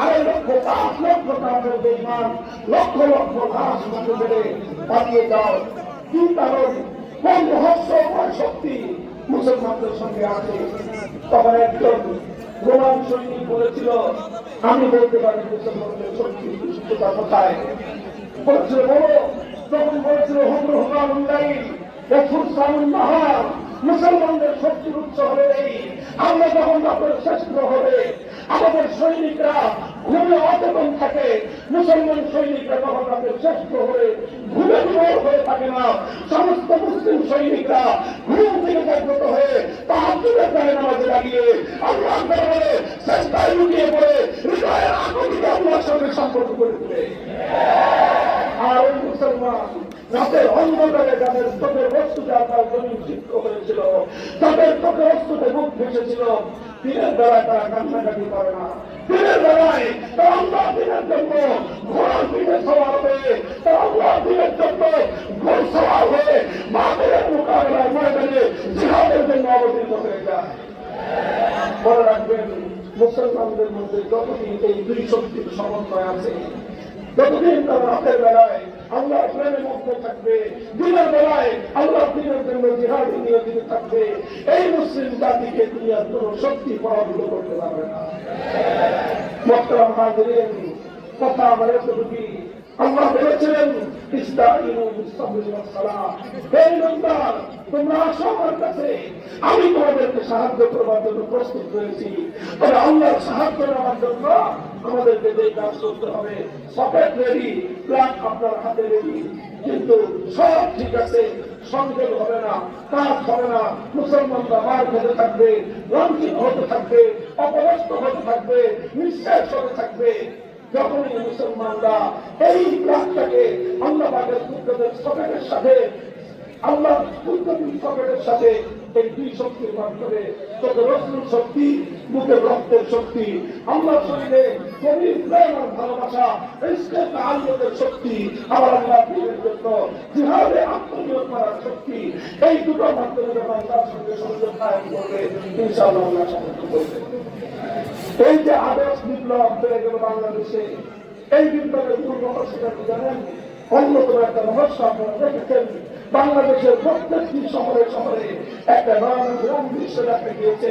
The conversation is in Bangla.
আড়াই লক্ষ পাঁচ লক্ষ টাকার বেমান লক্ষ লক্ষ ঘাস মাঠে বেড়ে পাঠিয়ে দাও কি কারণ কোন রহস্যময় শক্তি মুসলমানদের সঙ্গে আছে? তখন একজন রোমান সৈনিক বলেছিল, আমি বলতে পারি মুসলমানদের শক্তি দুষ্টতা কোথায়? বলেছিল, বলো। তখন বলেছিল সামুল মাহার মুসলমানদের শক্তির উৎস হবে এই আমরা যখন শ্রেষ্ঠ হবে আমাদের সৈনিকরা ঘুমে অচেতন থাকে। মুসলমান সৈনিকরা যখন তাদের শ্রেষ্ঠ হয়ে ঘুমে বিমর হয়ে থাকে না, সমস্ত মুসলিম সৈনিকরা ঘুম থেকে জাগ্রত হয়ে তার দূরে যায় নামাজে দাঁড়িয়ে আল্লাহ দরবারে চেষ্টায় লুকিয়ে পড়ে, হৃদয়ের আগুনকে আল্লাহর সঙ্গে সম্পর্ক করে তুলে। আর ওই মুসলমান রাতের অন্ধকারে যাদের চোখের বস্তুতে আপনার জমিন সিদ্ধ হয়েছিল, তাদের চোখের বস্তুতে মুখ ভেসেছিল দিনের বেলায় তারা কান্নাকাটি করে না। দিনের বেলায় তারা আল্লাহ দিনের জন্য ঘোড়ার পিঠে সওয়ার হয়ে, তারা আল্লাহ দিনের জন্য ঘোর সওয়ার হয়ে মাদের মোকাবেলায় ময়দানে জিহাদের জন্য অবতীর্ণ হয়ে যায়। মনে রাখবেন, মুসলমানদের মধ্যে যতদিন এই দুই শক্তির সমন্বয় আছে যতদিন তারা রাতের বেলায় আল্লাহ প্রেমের মধ্যে থাকবে, দিনের বেলায় আল্লাহ দিনের জন্য জিহাদি নিয়োজিত থাকবে। এই মুসলিম জাতিকে দুনিয়ার কোন শক্তি পরাভূত করতে পারবে না। মক্কাম হাজিরেন কথা আমার এতটুকুই। আল্লাহ বলেছিলেন আমি তোমাদেরকে সাহায্য করবার জন্য প্রস্তুত তবে সাহায্য জন্য আমাদেরকে যে কাজ করতে হবে রেডি প্ল্যান আপনার হাতে রেডি কিন্তু সব ঠিক আছে, সংযোগ হবে না, কাজ হবে না। মুসলমানরা মার খেতে থাকবে বঞ্চিত হতে থাকবে, অপদস্থ হতে থাকবে নিঃশ্বাস হতে থাকবে। যখনই মুসলমানরা এই প্রাণটাকে আল্লাহ পাকের পুত্রদের সকেটের সাথে আল্লাহ পুত্রদের সকেটের সাথে এই দুই শক্তির মাধ্যমে তোকে রসুল শক্তি বুকের রক্তের শক্তি, আল্লাহ শরীরে গভীর প্রেম আর ভালোবাসা ইসলাম আল্লাহের শক্তি, আবার আল্লাহ দিনের জন্য জিহাদে আত্মনিয়োগ করার শক্তি, এই দুটো মাধ্যমে যখন তার সঙ্গে সংযোগ করবে, ইনশাআল্লাহ আল্লাহ সাহায্য করবে বিপ্লব হয়ে গেল বাংলাদেশে এই বিপ্লবের পূর্ব অস্বীকার জানেন? অন্যতম একটা রহস্য আপনারা দেখেছেন? বাংলাদেশের প্রত্যেকটি শহরে শহরে একটা নাম গ্রাম দৃশ্য দেখা গিয়েছে।